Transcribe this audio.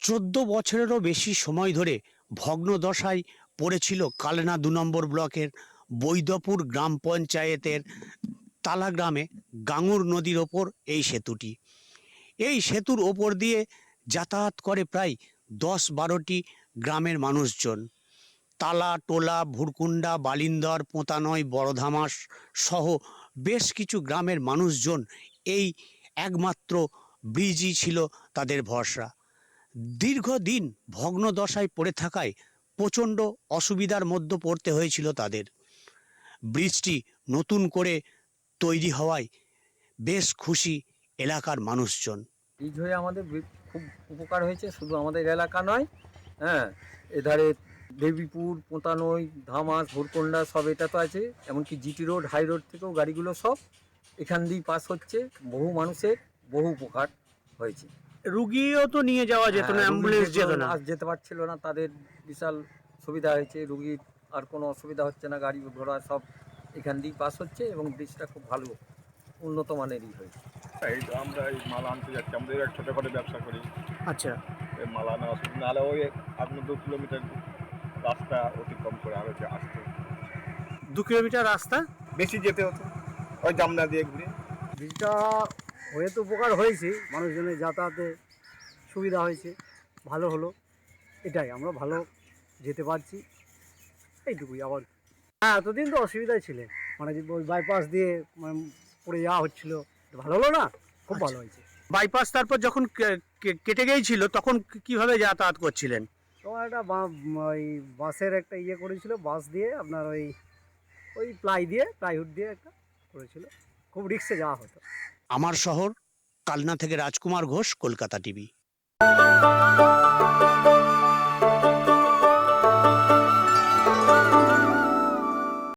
চোদ্দ বছরেরও বেশি সময় ধরে ভগ্নদশায় পড়েছিল কালনা দু নম্বর ব্লকের বৈদপুর গ্রাম পঞ্চায়েতের তালা গ্রামে গাঙুর নদীর ওপর এই সেতুটি। এই সেতুর ওপর দিয়ে যাতায়াত করে প্রায় দশ বারোটি গ্রামের মানুষজন। তালা, টোলা ভুরকুন্ডা বালিন্দর, পোতানয়, বড়ধামাস সহ বেশ কিছু গ্রামের মানুষজন এই একমাত্র ব্রিজই ছিল তাদের ভরসা। দীর্ঘদিন ভগ্নদশায় পড়ে থাকায় প্রচণ্ড অসুবিধার মধ্যে পড়তে হয়েছিল তাদের। ব্রিজটি নতুন করে তৈরি হওয়ায় বেশ খুশি এলাকার মানুষজন। ব্রিজ হয়ে আমাদের খুব উপকার হয়েছে, শুধু আমাদের এলাকা নয় হ্যাঁ এধারে দেবীপুর পোতানই ধামাস, ভোরকন্ডা সব এটা তো আছে, এমনকি জিটি রোড, হাই রোড থেকেও গাড়িগুলো সব এখান দিয়েই পাস হচ্ছে, বহু মানুষের বহু উপকার হয়েছে। রুগীও তো নিয়ে যাওয়া যেত না হ্যাঁ, অ্যাম্বুলেন্স যেত যেত- না। আজ যেতে পারছিল না তাদের বিশাল সুবিধা হয়েছে রুগীর আর কোনো অসুবিধা হচ্ছে না গাড়ি ঘোড়া সব এখান দিয়েই পাস হচ্ছে এবং ব্রিজটা খুব ভালো উন্নত মানেরই হয়েছে। এই তো আমরা এই মালা আনতে যাচ্ছি আমাদের এক ছোটোখাটো ব্যবসা করি। আচ্ছা। এই মালা নেওয়া অসুবিধা নাহলে ওই আপনার দু কিলোমিটার রাস্তা অতিক্রম করে আরও যে আসতে। দু কিলোমিটার রাস্তা? বেশি যেতে হতো ওই জামনা দিয়ে ঘুরে। ব্রিজটা হয়ে তো উপকার হয়েছে মানুষজনের যাতায়াতে সুবিধা হয়েছে ভালো হলো এটাই আমরা ভালো যেতে পারছি এইটুকুই আবার। হ্যাঁ এতদিন তো অসুবিধায় ছিলে মানে যে ওই বাইপাস দিয়ে মানে পড়ে যাওয়া হচ্ছিল ভালো হলো না? খুব ভালো হয়েছে। বাইপাস তারপর যখন কেটে গিয়েছিল তখন কীভাবে যাতায়াত করছিলেন? তোমার একটা বা- ওই বাসের একটা ইয়ে করেছিল বাস দিয়ে আপনার ওই ওই প্লাই দিয়ে প্লাইউড দিয়ে একটা করেছিল। খুব রিক্সে যাওয়া হতো। আমার শহর কালনা থেকে রাজকুমার ঘোষ কলকাতা টিভি।